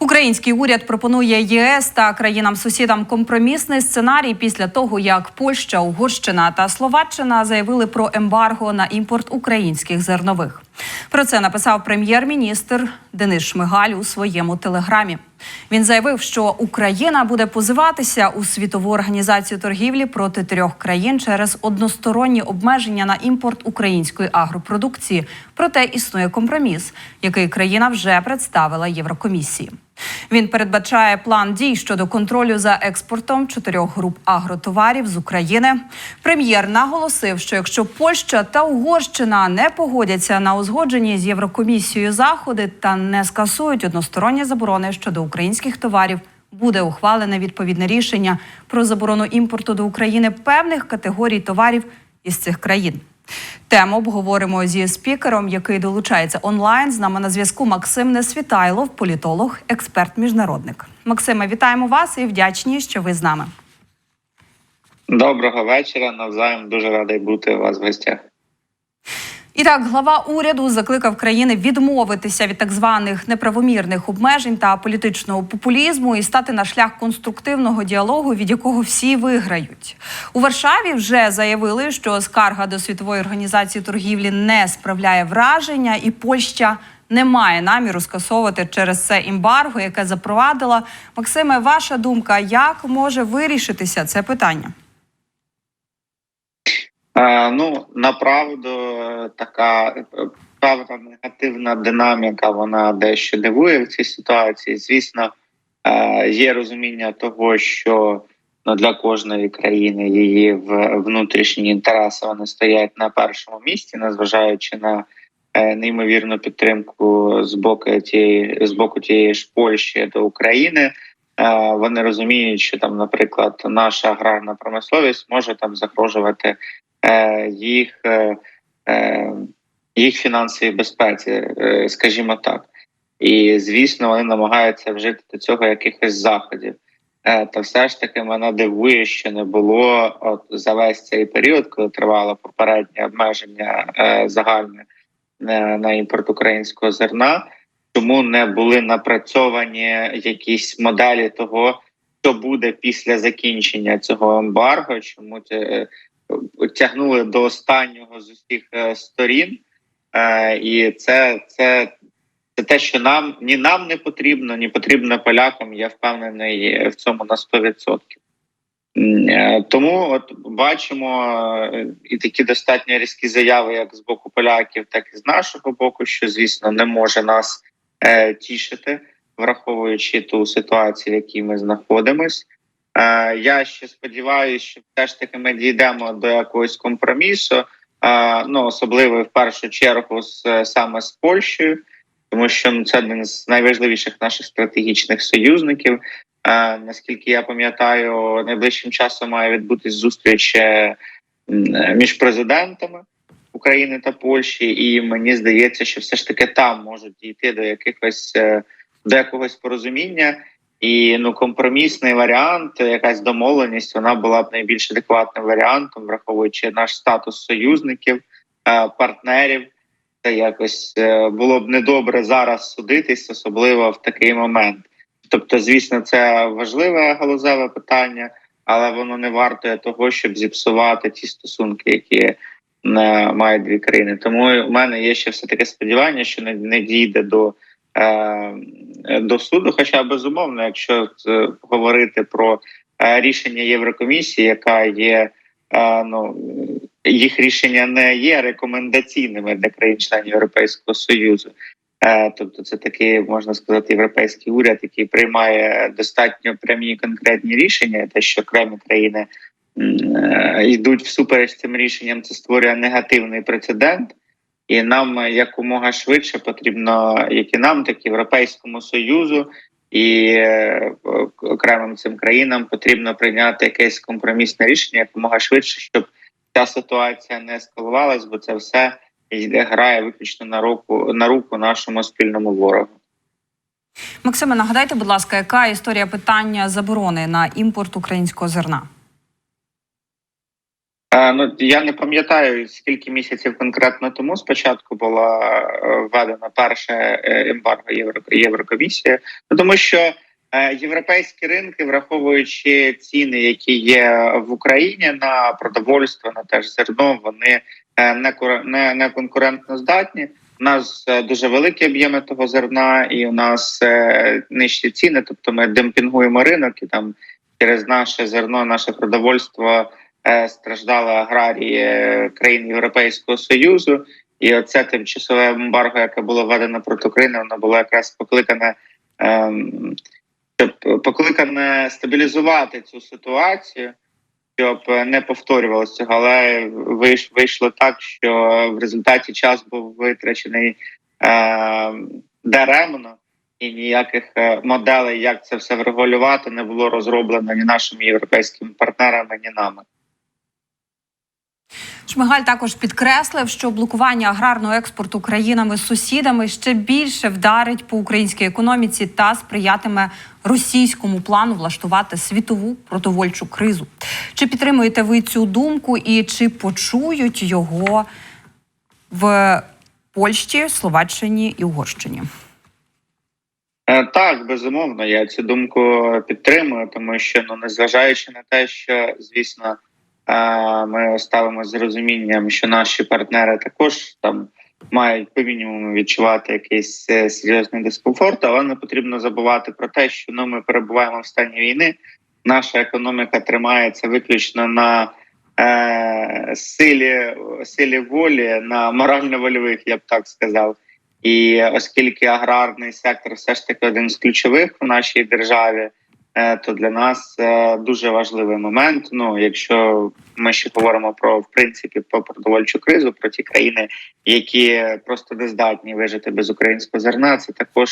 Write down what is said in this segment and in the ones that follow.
Український уряд пропонує ЄС та країнам-сусідам компромісний сценарій після того, як Польща, Угорщина та Словаччина заявили про ембарго на імпорт українських зернових. Про це написав прем'єр-міністр Денис Шмигаль у своєму телеграмі. Він заявив, що Україна буде позиватися у світову організацію торгівлі проти трьох країн через односторонні обмеження на імпорт української агропродукції. Проте існує компроміс, який країна вже представила Єврокомісії. Він передбачає план дій щодо контролю за експортом чотирьох груп агротоварів з України. Прем'єр наголосив, що якщо Польща та Угорщина не погодяться на узгоджені з Єврокомісією заходи та не скасують односторонні заборони щодо українських товарів, буде ухвалене відповідне рішення про заборону імпорту до України певних категорій товарів із цих країн. Тему обговоримо зі спікером, який долучається онлайн. З нами на зв'язку Максим Несвітайлов, політолог, експерт-міжнародник. Максиме, вітаємо вас і вдячні, що ви з нами. Доброго вечора. Навзаєм дуже радий бути у вас в гостях. І так, глава уряду закликав країни відмовитися від так званих неправомірних обмежень та політичного популізму і стати на шлях конструктивного діалогу, від якого всі виграють. У Варшаві вже заявили, що скарга до світової організації торгівлі не справляє враження, і Польща не має наміру скасовувати через це ембарго, яке запровадила. Максиме, ваша думка, як може вирішитися це питання? Е, ну направду така е, певна негативна динаміка. Вона дещо дивує в цій ситуації. Звісно, е, є розуміння того, що ну, для кожної країни її внутрішні інтереси вони стоять на першому місці, незважаючи на неймовірну підтримку з боку тієї з боку тієї ж Польщі до України. Вони розуміють, що там, наприклад, наша аграрна промисловість може там загрожувати Е, їх е, е, їх фінансовій безпеці, скажімо так. І звісно, вони намагаються вжити до цього якихось заходів. Та все ж таки мене дивує, що не було от за весь цей період, коли тривало попереднє обмеження загальне на імпорт українського зерна. Чому не були напрацьовані якісь моделі того, що буде після закінчення цього ембарго? Чому тягнули до останнього з усіх е, сторін, е, і це це, це те, що нам ні нам не потрібно, ні потрібно полякам. Я впевнений в цьому на 100%. Е, тому от бачимо і такі достатньо різкі заяви, як з боку поляків, так і з нашого боку, що звісно не може нас е, тішити, враховуючи ту ситуацію, в якій ми знаходимось. Е, я ще сподіваюся, що все ж таки ми дійдемо до якогось компромісу. Е, ну особливо в першу чергу з саме з Польщею, тому що ну, це один з найважливіших наших стратегічних союзників. Е, наскільки я пам'ятаю, найближчим часом має відбутись зустріч між президентами України та Польщі, і мені здається, що все ж таки там можуть дійти до якихось до якогось порозуміння. І ну компромісний варіант, якась домовленість, вона була б найбільш адекватним варіантом, враховуючи наш статус союзників, е, партнерів. Це якось е, було б недобре зараз судитись, особливо в такий момент. Тобто, звісно, це важливе галузеве питання, але воно не вартує того, щоб зіпсувати ті стосунки, які е, мають дві країни. Тому у мене є ще все таке сподівання, що не дійде до. Е, до суду. Хоча безумовно, якщо е, говорити про е, рішення Єврокомісії, яка є ну їх рішення не є рекомендаційними для країн-членів Європейського союзу. Тобто, це такий можна сказати, європейський уряд, який приймає достатньо прямі конкретні рішення, те, що окремі країни йдуть всупереч цим рішенням, це створює негативний прецедент і нам якомога швидше потрібно, як і нам, так і європейському союзу і е, окремим цим країнам потрібно прийняти якесь компромісне рішення якомога швидше, щоб ця ситуація не ескалувалась, бо це все йде грає виключно на руку на руку нашому спільному ворогу. Максиме, нагадайте, будь ласка, яка історія питання заборони на імпорт українського зерна? Ну я не пам'ятаю скільки місяців конкретно тому спочатку була е, введена перша е, ембарго Євро, Єврокомісії, ну тому що е, європейські ринки, враховуючи ціни, які є в Україні на продовольство, на теж зерно, вони не не, не конкурентно здатні. У нас дуже великі об'єми того зерна, і у нас нижчі ціни. Тобто ми демпінгуємо ринок і там через наше зерно, наше продовольство страждали аграрії е, країн Європейського союзу, і оце тимчасове ембарго, яке було введено проти України, воно було якраз покликане. ем, Щоб покликане стабілізувати цю ситуацію, щоб не повторювалося. Але вийшло так, що в результаті час був витрачений е, даремно, і ніяких е, моделей, як це все врегулювати, не було розроблено ні нашими європейськими партнерами, ні нами. Шмигаль також підкреслив, що блокування аграрного експорту країнами-сусідами ще більше вдарить по українській економіці та сприятиме російському плану влаштувати світову продовольчу кризу. Чи підтримуєте ви цю думку і чи почують його в Польщі, Словаччині і Угорщині? Е, Так, безумовно, я цю думку підтримую, тому що ну незважаючи на те, що звісно ми ставимо з розумінням, що наші партнери також там мають по мінімуму відчувати якийсь е, серйозний дискомфорт, але не потрібно забувати про те, що ну ми перебуваємо в стані війни. Наша економіка тримається виключно на е, силі, силі волі, на морально-вольових, я б так сказав. І оскільки аграрний сектор все ж таки один з ключових в нашій державі, то для нас е, дуже важливий момент. Ну, якщо ми ще говоримо про в принципі про продовольчу кризу, про ті країни, які просто не здатні вижити без українського зерна, це також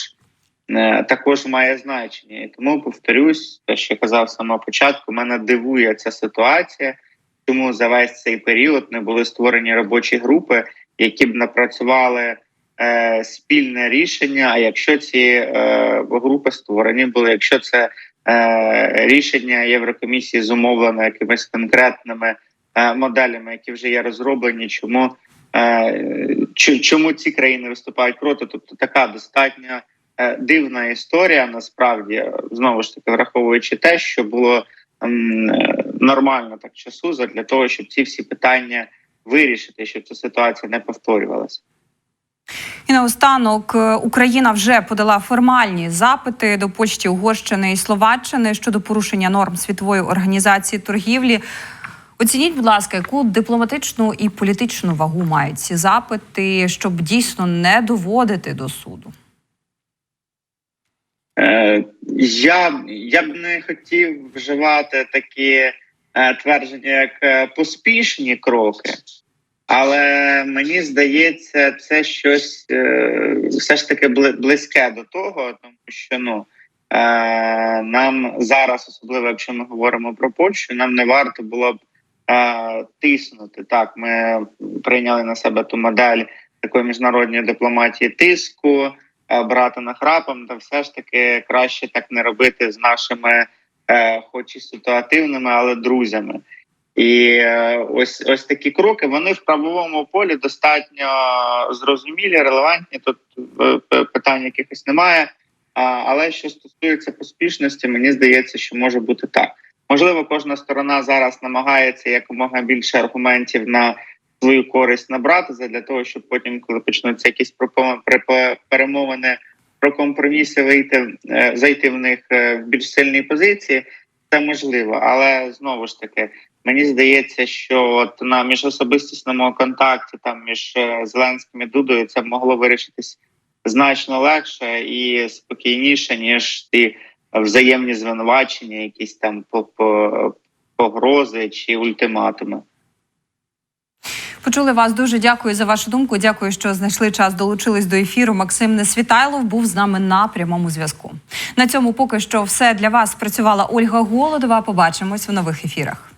е, також має значення. І тому повторюсь, те, що казав з самого початку, мене дивує ця ситуація, чому за весь цей період не були створені робочі групи, які б напрацювали е, спільне рішення. А якщо ці е, групи створені були, якщо це е, рішення Єврокомісії зумовлено якимись конкретними е, моделями, які вже є розроблені, чому, е, чому ці країни виступають проти? Тобто така достатньо е, дивна історія, насправді знову ж таки враховуючи те, що було е, нормально так часу для того, щоб ці всі питання вирішити, щоб ця ситуація не повторювалася. І наостанок е, Україна вже подала формальні запити до Польщі, Угорщини і Словаччини щодо порушення норм світової організації торгівлі. Оцініть, будь ласка, яку дипломатичну і політичну вагу мають ці запити, щоб дійсно не доводити до суду. Е, я, я б не хотів вживати такі е, твердження, як е, поспішні кроки, але мені здається, це щось е, все ж таки близьке до того, тому що ну. Е, нам зараз, особливо якщо ми говоримо про Польщу, нам не варто було б е, тиснути. Так, ми прийняли на себе ту модель такої міжнародної дипломатії тиску, брати нахрапом, та все ж таки краще так не робити з нашими, хоч і ситуативними, але друзями. І е, ось ось такі кроки вони в правовому полі достатньо зрозумілі, релевантні. Тут е, питань якихось немає. Але що стосується поспішності, мені здається, що може бути так. Можливо, кожна сторона зараз намагається якомога більше аргументів на свою користь набрати для того, щоб потім, коли почнуться якісь перемовини про компроміси, вийти е, зайти в них в більш сильній позиції, це можливо. Але знову ж таки, мені здається, що от на міжособистісному контакті, там між е, Зеленським і Дудою, це могло вирішитись значно легше і спокійніше, ніж ті взаємні звинувачення, якісь там по- по- погрози чи ультиматуми. Почули вас дуже дякую за вашу думку. Дякую, що знайшли час, долучились до ефіру. Максим Несвітайлов був з нами на прямому зв'язку. На цьому поки що все для вас працювала Ольга Голодова. Побачимось в нових ефірах.